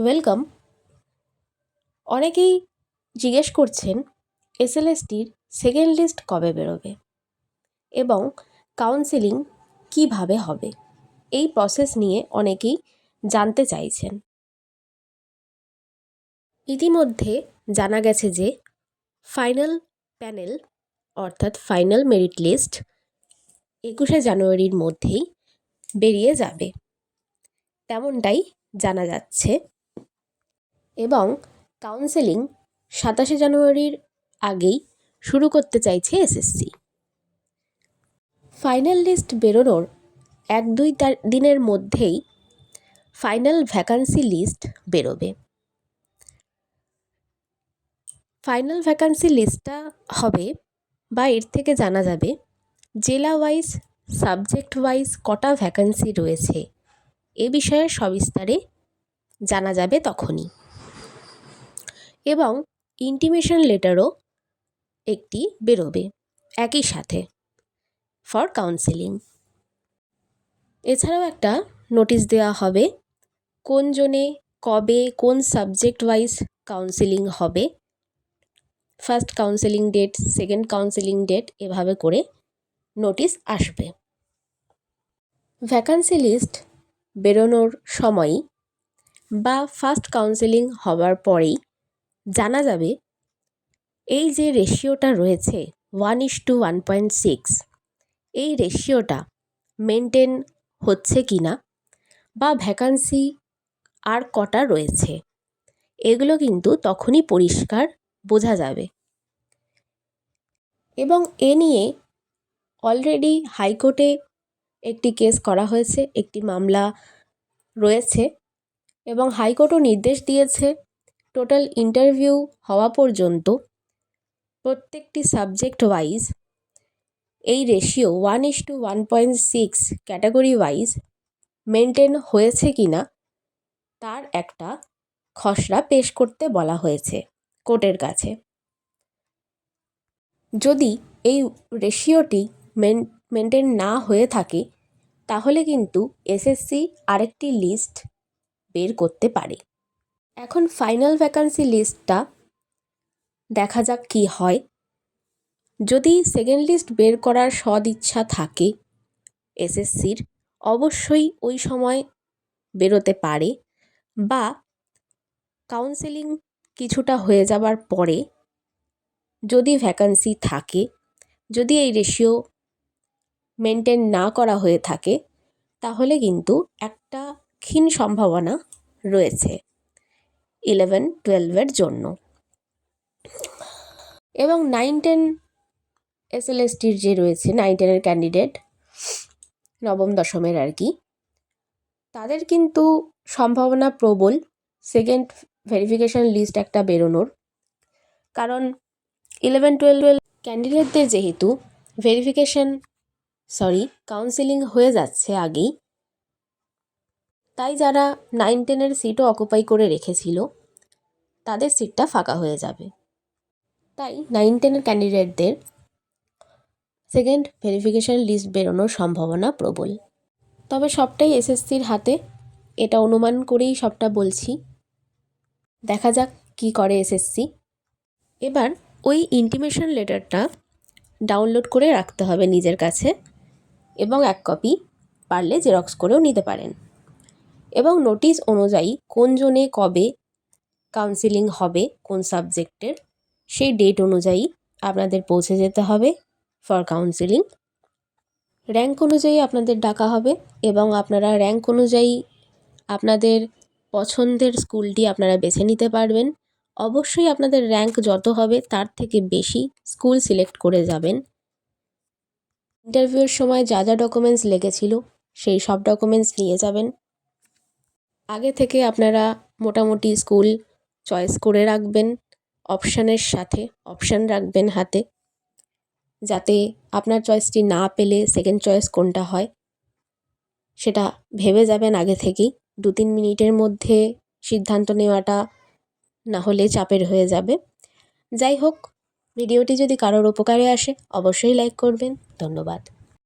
Welcome অনেকেই জিজ্ঞেস করছেন, এসএলএসটির সেকেন্ড লিস্ট কবে বেরোবে? এবং কাউন্সেলিং কীভাবে হবে? এই প্রসেস নিয়ে অনেকেই জানতে চাইছেন। ইতিমধ্যে জানা গেছে যে ফাইনাল প্যানেল অর্থাৎ ফাইনাল মেরিট লিস্ট একুশে জানুয়ারির মধ্যেই বেরিয়ে যাবে। তেমনটাই জানা যাচ্ছে। এবং কাউন্সেলিং সাতাশে জানুয়ারির আগেই শুরু করতে চাইছে এসএসসি। ফাইনাল লিস্ট বেরোনোর এক দুই দিনের মধ্যেই ফাইনাল ভ্যাকান্সি লিস্ট বেরোবে। ফাইনাল ভ্যাকান্সি লিস্টটা হবে বা এর থেকে জানা যাবে জেলা ওয়াইজ সাবজেক্ট ওয়াইজ কটা ভ্যাকান্সি রয়েছে, এ বিষয়ে সবিস্তারে জানা যাবে তখনই। এবং ইন্টিমেশন লেটারও একটি বেরোবে। একই সাথে। ফর কাউন্সেলিং এছাড়াও একটা নোটিশ দেওয়া হবে, কোন জনে, কবে, কোন সাবজেক্ট ওয়াইজ কাউন্সেলিং হবে। First counselling date second counselling date এভাবে করে নোটিশ আসবে। ভ্যাকান্সি লিস্ট বেরোনোর সময়ই বা ফার্স্ট কাউন্সেলিং হওয়ার পরেই জানা যাবে, এই যে রেশিওটা রয়েছে one is to one point six এই রেশিওটা মেনটেন হচ্ছে কি না বা ভ্যাকান্সি আর কটা রয়েছে, এগুলো কিন্তু তখনই পরিষ্কার বোঝা যাবে। এবং এ নিয়ে অলরেডি হাইকোর্টে একটি কেস করা হয়েছে, একটি মামলা রয়েছে এবং হাইকোর্টও নির্দেশ দিয়েছে টোটাল ইন্টারভিউ হওয়া পর্যন্ত প্রত্যেকটি সাবজেক্ট ওয়াইজ এই ratio one is to one point six category wise maintain হয়েছে কি না তার একটা খসড়া পেশ করতে বলা হয়েছে কোর্টের কাছে। যদি এই রেশিওটি মেন মেনটেন না হয়ে থাকে, তাহলে কিন্তু এসএসসি আরেকটি লিস্ট বের করতে পারে। এখন ফাইনাল ভ্যাকান্সি লিস্টটা দেখা যাক কী হয়। যদি সেকেন্ড লিস্ট বের করার সদিচ্ছা থাকে, এসএসসির, অবশ্যই ওই সময় বেরোতে পারে বা কাউন্সেলিং কিছুটা হয়ে যাবার পরে যদি ভ্যাকান্সি থাকে, যদি এই রেশিও মেনটেন না করা হয়ে থাকে, তাহলে কিন্তু একটা ক্ষীণ সম্ভাবনা রয়েছে। ইলেভেন, টুয়েলভের জন্য। এবং নাইন টেন এসএলএসটির যে রয়েছে, নাইন টেনের ক্যান্ডিডেট নবম, দশমের আর কি, তাদের কিন্তু সম্ভাবনা প্রবল। সেকেন্ড ভেরিফিকেশান লিস্ট একটা বেরোনোর। কারণ ইলেভেন টুয়েলভ ক্যান্ডিডেটদের যেহেতু ভেরিফিকেশান সরি কাউন্সেলিং হয়ে যাচ্ছে আগেই তাই যারা নাইন টেনের সিটও অকুপাই করে রেখেছিল, তাদের সিটটা ফাঁকা হয়ে যাবে। তাই নাইন টেনের ক্যান্ডিডেটদের সেকেন্ড ভেরিফিকেশান লিস্ট বেরোনোর সম্ভাবনা প্রবল। তবে সবটাই এসএসসির হাতে, এটা অনুমান করেই সবটা বলছি। দেখা যাক কি করে এসএসসি এবার ওই ইন্টিমেশন লেটারটা ডাউনলোড করে রাখতে হবে নিজের কাছে এবং এক কপি পারলে জেরক্স করেও নিতে পারেন। এবং নোটিশ অনুযায়ী কোন জনে কবে কাউন্সিলিং হবে, কোন সাবজেক্টের সেই ডেট অনুযায়ী আপনাদের পৌঁছে যেতে হবে ফর কাউন্সিলিং র্যাঙ্ক অনুযায়ী আপনাদের ডাকা হবে এবং আপনারা র্যাঙ্ক অনুযায়ী আপনাদের পছন্দের স্কুলটি আপনারা বেছে নিতে পারবেন। অবশ্যই আপনাদের র্যাঙ্ক যত হবে তার থেকে বেশি স্কুল সিলেক্ট করে যাবেন। ইন্টারভিউর সময় যা যা ডকুমেন্টস লেগেছিল সেই সব ডকুমেন্টস নিয়ে যাবেন। আগে থেকে আপনারা মোটামুটি স্কুল চয়েস করে রাখবেন, অপশানের সাথে, অপশান রাখবেন হাতে, যাতে আপনার চয়েসটি না পেলে সেকেন্ড চয়েস কোনটা হয়, সেটা ভেবে যাবেন আগে থেকেই। দু তিন মিনিটের মধ্যে সিদ্ধান্ত নেওয়াটা না হলে চাপের হয়ে যাবে। যাই হোক, ভিডিওটি যদি কারোর উপকারে আসে, অবশ্যই লাইক করবেন। ধন্যবাদ।